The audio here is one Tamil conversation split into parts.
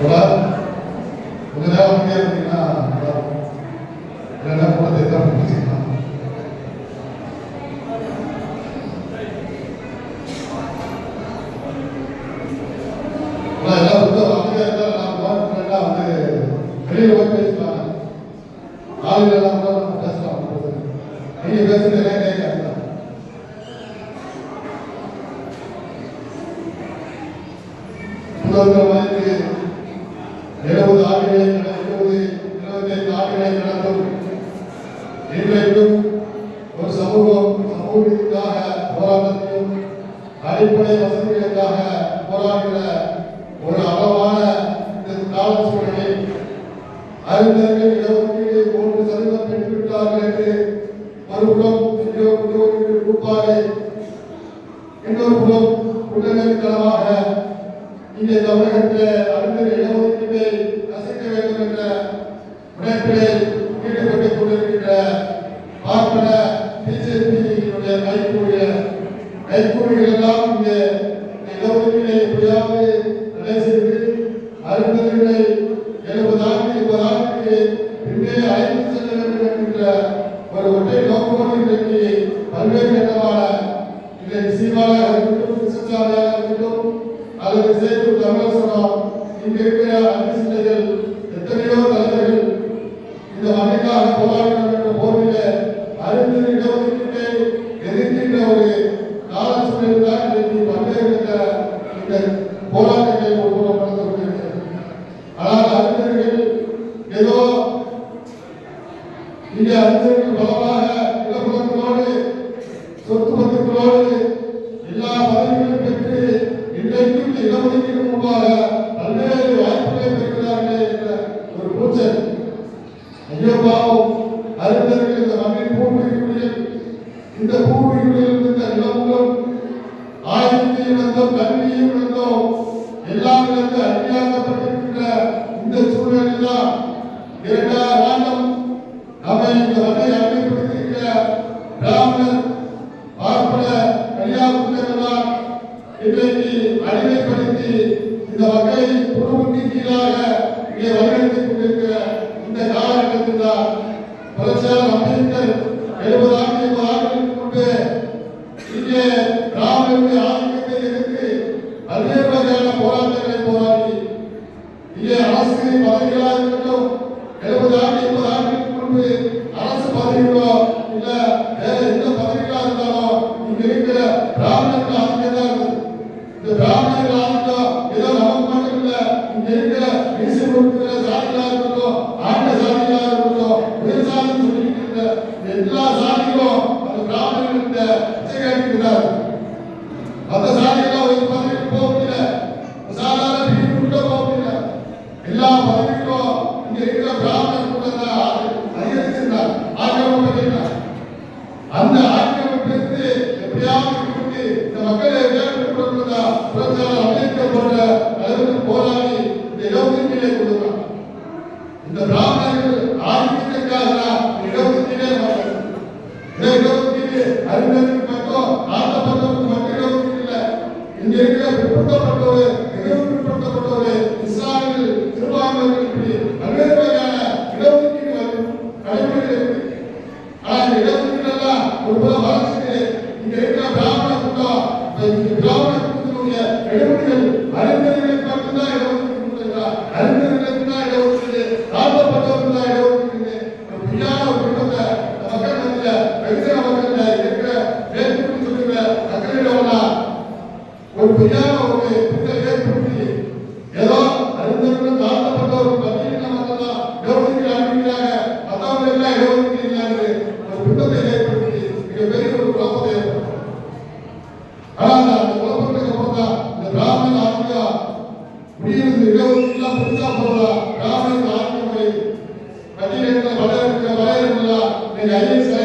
உங்க நேரம் அமைதியா இருந்தீங்கன்னா இல்லைன்னா கூடத்தை தான் பிடிச்சிக்கலாம் எல்லாம் வந்து அமைதியா இருந்தா நான் கவர்மெண்ட்னா வந்து போய் பேசலாம் எல்லாம் கூட நம்ம பேசலாம் பேசுறது எல்லாம் சுதந்திரமாயிற்கு எழுபது ஆண்டுகளை எழுபது இருபத்தைந்து ஆண்டுகளை நடந்தும் இன்றைக்கும் ஒரு சமூகம் சமூகத்திற்காக போராட்டத்தையும் அடிப்படை வசதிகளுக்காக போராடுகிற ஒரு அளவான இந்த கால சூழலில் அறிஞர்கள் இடஒதுக்கீடு மூன்று சதவீதம் பெற்றுவிட்டார்கள் என்று மறுபுறம் கூப்பாக இன்னொரு புறம் உடனடித்தனமாக இங்கே தமிழகத்தில் அறிஞர் இடஒதுக்கீட்டை கசிக்க வேண்டும் என்ற முனைப்பிலே ஈடுபட்டுக் கொண்டிருக்கின்ற பார்ப்பன பிஜேபியினுடைய கைகூடிய கைகூலிகள் எல்லாம் இங்கே இடஒதுக்கீட்டை எப்படியாவது தடை செய்து தமிழசனம் இங்க இருக்கிற இழந்து இந்த சூழலில் தான் இரண்டாயிரம் ஆண்டும் நம்மை இந்த மண்ணை அடிமைப்படுத்தியிருக்கிற பிராமணர் பார்ப்பன கன்னியாகுமரியெல்லாம் இன்றைக்கு அடிமைப்படுத்தி இந்த மக்களை குடும்பத்தின் கீழாக இங்கே வழிநடத்திக் கொண்டிருக்கிற இந்த காலகட்டத்தில் தான் புரட்சியாளர் அம்பேத்கர் எழுபது ஆண்டு இருக்கிற மீசை கொடுக்கிற சாதிகளா இருக்கட்டும் ஆண்ட சாதிகளா இருக்கட்டும் உயர் சொல்லிட்டு இருக்கிற எல்லா சாதிகளும் அந்த பிராமணர்கள்ட்ட பிச்சைக்காட்டிக்கிறார் மற்ற சாதிகளா ஒரு பதவிக்கு போக முடியல. சாதாரண கூட போக முடியல. எல்லா பதவிக்கும் இங்க இருக்கிற பிராமணர் கூட அதிகரிச்சிருந்தார் ஆக்கிரமிப்பிருந்தார் அந்த ஆக்கிரமிப்பிற்கு எப்படியாவது கொடுத்து இந்த மக்களை வேறு கொடுத்ததா புரட்சியாளர் அம்பேத்கர் போன்ற அளவுக்கு போராடி இந்த இடஒதுக்கீடை கொடுக்கிறார் இந்த பிராமணர்கள் ஆதிக்கத்திற்காக தான் இடஒதுக்கீடே வந்தது இந்த இடஒதுக்கீடு அறிஞருக்கு மட்டும் ஆட்டப்பட்டவருக்கு மட்டும் இடஒதுக்கீடு இல்லை இங்க இருக்கிற பிற்படுத்தப்பட்டவர் மிகவும் பிற்படுத்தப்பட்டவர் இஸ்லாமியர்கள் சிறுபான்மையினர் இப்படி பல்வேறு வகையான இடஒதுக்கீடு வரும் நடைமுறையில் இருக்கு ஆனா இந்த இடஒதுக்கீடு எல்லாம் ஒரு புறம் வளர்ச்சிக்கு இங்க இருக்கிற பிராமண கூட்டம் இப்ப இந்த பிராமண கூட்டத்தினுடைய இடஒதுக்கீடு அறிஞர்களுக்கு மட்டும்தான் இடஒதுக்கீடு கொடுத்திருக்கிறார் அறிஞர்களுக்கு தான் இடஒதுக்கீடு தாழ்த்தப்பட்டவருக்கு தான் இடஒதுக்கீடு ஒரு பொய்யான ஒரு குடும்பத்தை இந்த மக்கள் மத்தியில அவர்கள் இருக்கிற சொல்லுகிற ஒரு பொய்யான ஒரு ஏற்படுத்தி ஏதோ அறிஞர்களும் தாழ்த்தப்பட்டவர்கள் பட்டியலில் மட்டும்தான் இடஒதுக்கீடு அனுப்பிக்கிறாங்க மற்றவங்க எல்லாம் இடஒதுக்கீடு ஒரு புத்தகத்தை ஏற்படுத்தி மிகப்பெரிய ஒரு குழப்பத்தை ஏற்படுத்தும் ஆனால் அந்த குழப்பத்துக்கு அப்புறம் தான் இந்த பிராமண ஆத்மியா முடியுது இடஒதுக்கீடுலாம் பெருசா போறதா பிராமண ஆத்மியை பட்டியலில் வளர்க்கிற நீங்க ஐஎஸ்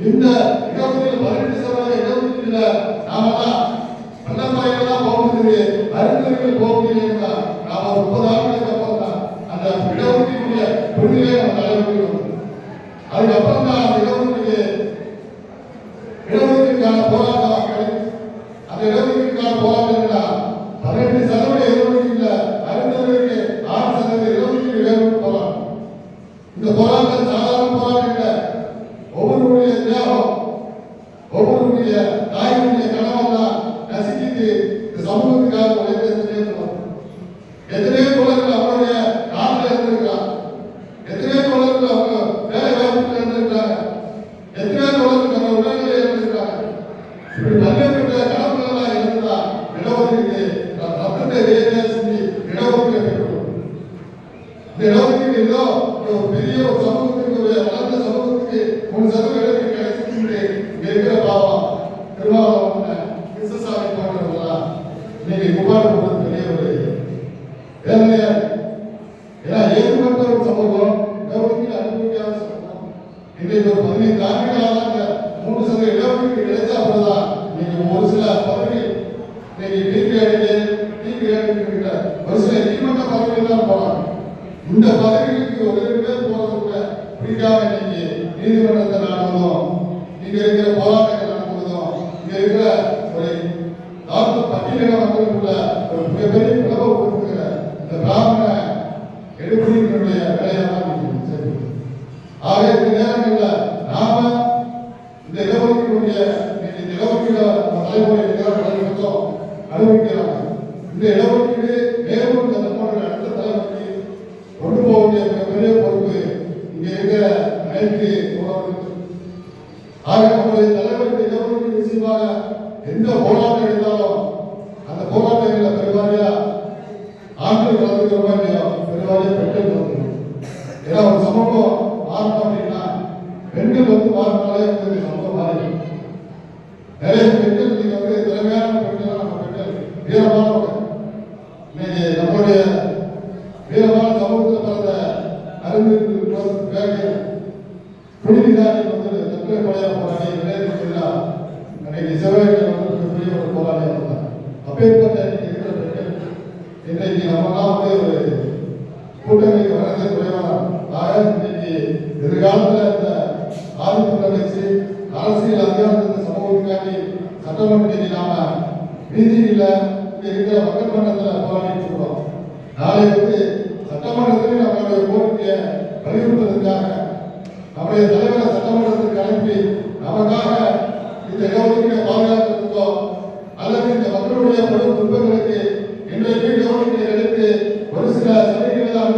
இந்த இடஒதுக்கீடு பதினெட்டு சதவீத இடஒதுக்கீடுல நாம தான் பள்ளத்தாயிரம் தான் போக முடியுது அறிஞர்கள் போக முடியல நாம முப்பது ஆண்டுகளுக்கு அப்புறம் தான் அந்த இடஒதுக்கீடுடைய பெண்களே நம்ம தலைவர்கள் அதுக்கப்புறம் தான் அந்த இடஒதுக்கீடு இடஒதுக்கீடுக்கான போராட்டம் Amen. இந்த இடஒதுக்கீடு மேலும் இந்த நம்மளுடைய அடுத்த தலைமுறைக்கு கொண்டு போக வேண்டிய மிகப்பெரிய பொறுப்பு இங்கே இருக்கிற அனைத்து ஆக நம்முடைய தலைவருக்கு இடஒதுக்கீடு விஷயமாக எந்த போராட்டம் இருந்தாலும் அந்த போராட்டங்களை பெருவாரியா ஆண்கள் கலந்துக்கிறோமோ இல்லையோ பெருவாரியா பெண்கள் கலந்துக்கிறோம் ஏன்னா ஒரு சமூகம் மாறணும் அப்படின்னா பெண்கள் வந்து மாறினாலே வந்து சமூகம் மாறிடும். நிறைய பெண்கள் நீங்க வந்து திறமையான பெண்கள் நம்ம பெண்கள் வீரமானவங்க இன்னைக்கு நம்மளுடைய வீரமான சமூகத்தில் பிறந்த அறிஞர்கள் பேருக்கு புனிதாரி வந்து தற்கொலை கொலையா போராடி விளையாட்டு அன்னைக்கு சிவகங்கை வந்து பெரிய ஒரு போராளியா இருந்தார் அப்பேற்பட்ட இன்னைக்கு இருக்கிற பெண்கள் இன்றைக்கு நம்மலாம் வந்து ஒரு கூட்டணிக்கு வர்றது குறைவான ஆக இன்னைக்கு எதிர்காலத்துல இந்த ஆதித்ய வச்சு அரசியல் அதிகாரத்தை சமூகத்துக்காண்டி சட்டமன்றத்தில் நாம வீதியில இருக்கிற மக்கள் மன்றத்தில் போராடிட்டு இருக்கிறோம். நாளை வந்து சட்டமன்றத்தில் நம்மளுடைய கோரிக்கையை வலியுறுத்துவதற்காக நம்முடைய தலைவரை சட்டமன்றத்திற்கு அனுப்பி நமக்காக இந்த இடஒதுக்கீட்டை பாதுகாக்கிறதுக்கோ அல்லது இந்த மக்களுடைய படும் துன்பங்களுக்கு இன்றைக்கு இடஒதுக்கீடு எடுத்து ஒரு சில சலுகைகளை தான்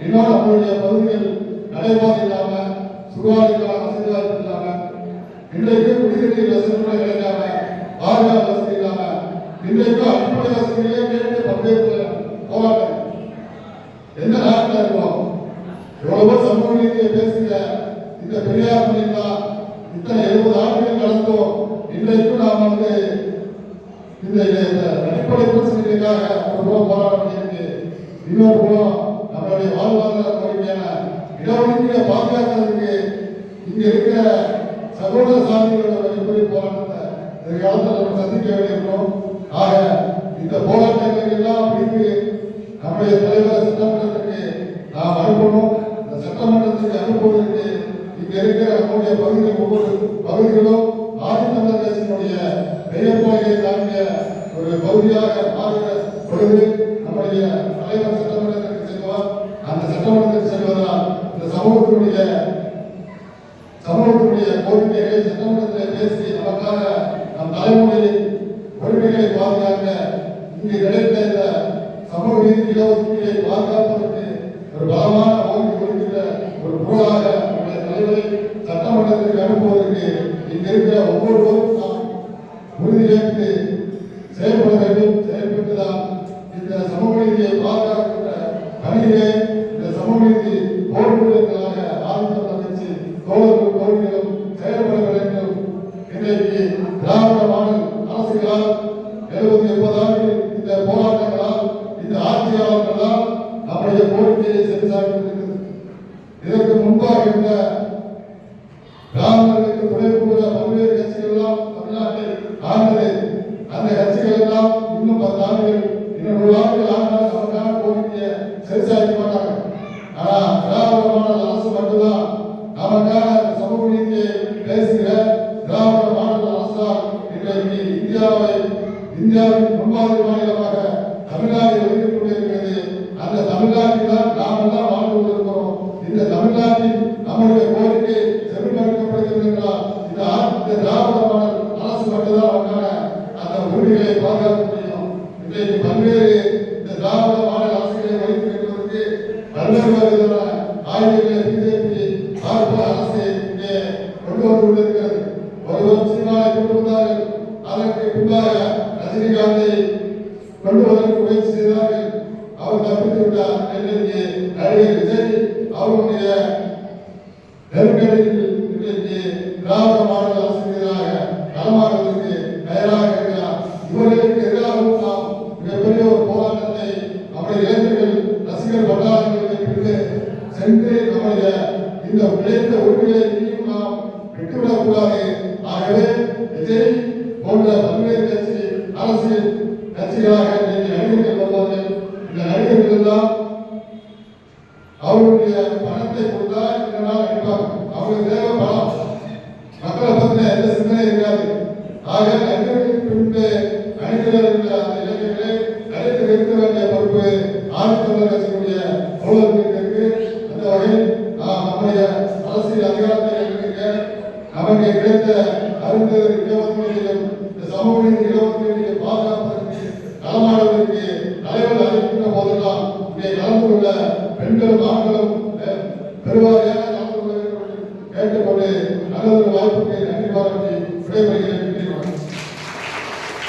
இன்னும் நம்மளுடைய பகுதிகள் நடைபாதை இல்லாம சுகாதார வசதி வாய்ப்பு இல்லாம இன்றைக்கு குடிநீர் வசதி கூட கிடைக்காம பாதுகாப்பு வசதி இல்லாம இன்றைக்கு அடிப்படை வசதிகளே கேட்டு பல்வேறு போராட்டம். எந்த நாட்டில் இருக்கிறோம் எவ்வளவோ சமூக நீதியை பேசுகிற இந்த பெரியார் மணிலா இத்தனை எழுபது ஆண்டுகள் கடந்தோம் இன்றைக்கும் நாம் வந்து இந்த அடிப்படை பிரச்சனைகளுக்காக ஒரு புறம் போராட வேண்டியிருக்கு இன்னொரு புறம் நம்மளுடைய வாழ்வாதார கோரிக்கையான இடஒதுக்கீடை பாதுகாக்கிறதுக்கு இங்க இருக்கிற சகோதர சாதிகளோட எப்படி போராட்டத்தை எதிர்காலத்தில் நம்ம சந்திக்க வேண்டியிருக்கிறோம். ஆக இந்த போராட்டங்கள் எல்லாம் பிடித்து நம்முடைய தலைவர் சட்டமன்றத்துக்கு நாம் அனுப்பணும். இந்த சட்டமன்றத்துக்கு அனுப்புவதற்கு இங்க இருக்கிற நம்முடைய பகுதிகள் ஒவ்வொரு பகுதிகளும் ஆதித்தமிழர் கட்சியினுடைய ஒரு பகுதியாக மாறுகிற பொழுது நம்முடைய தலைவர் சட்டமன்றத்திற்கு செல்வார் அந்த சட்டமன்றத்திற்கு செல்வதால் இந்த சமூகத்தினுடைய சமூகத்தினுடைய கோரிக்கைகளை சட்டமன்றத்தில் பேசி நமக்காக நம் தலைமுறை உரிமைகளை பாதுகாக்க இங்கு கிடைத்த இந்த சமூக நீதி இடஒதுக்கீட்டை பாதுகாப்பதற்கு ஒரு பலமான ஓங்கி கொடுக்கிற ஒரு குரலாக நம்முடைய தலைவரை சட்டமன்றத்திற்கு அனுப்புவதற்கு இங்கிருக்கிற ஒவ்வொருவரும் நாம் உறுதியேற்று செயல்பட செயல்பட்டுதான் இந்த சமூக நீதியை பாதுகாக்கின்ற பணியிலே இந்த சமூக நீதி போர்வீரர்களாக ஆதித்தமிழர் கட்சி தோழர்கள் தோழிகளும் செயல்பட வேண்டும். இன்றைக்கு திராவிட மாடல் அரசுகளால் எழுபத்தி எண்பது ஆண்டு இந்த போராட்டங்களால் இந்த ஆட்சியாளர்களால் நம்முடைய கோரிக்கையை செலுத்தாவிட்டிருக்கிறது இதற்கு முன்பாக இருந்த அவருக்காக சமூகத்தை பேசுகிற திராவிட மாடல் அரசால் இன்றைக்கு இந்தியாவை இந்தியாவின் நெருக்கடியில் இன்றைக்கு திராவிட மாடல் அரசுக்கு எதிராக களமாடுவதற்கு தயாராக இருக்கிறார். இவர்களுக்கு எதிராகவும் நாம் மிகப்பெரிய ஒரு போராட்டத்தை நம்முடைய இளைஞர்கள் ரசிகர் வட்டாரங்களுக்கு பின்பு சென்று நம்முடைய இந்த விளைந்த உரிமையை இனியும் நாம் விட்டுவிடக் ஆகவே விஜய் போன்ற பல்வேறு கட்சி அரசியல் கட்சிகளாக இன்றைக்கு நடிகர்கள் வருவார்கள். இந்த நடிகர்கள் எல்லாம் அவருடைய பணத்தை கொடுத்தா இந்த நாள் நடிப்பாங்க அவங்களுக்கு தேவை பணம். மக்களை பத்தின எந்த சிந்தனை இருக்காது. ஆக நடிகர்களுக்கு பின்பு அணிந்தவர் என்ற அந்த இளைஞர்களை நடித்து நிறுத்த வேண்டிய பொறுப்பு ஆதித்தமிழர் கட்சியினுடைய தோழர்களுக்கு இருக்கு. அந்த வகையில் நம்முடைய அரசியல் அதிகாரத்தை இருக்க நமக்கு கிடைத்த அறிந்த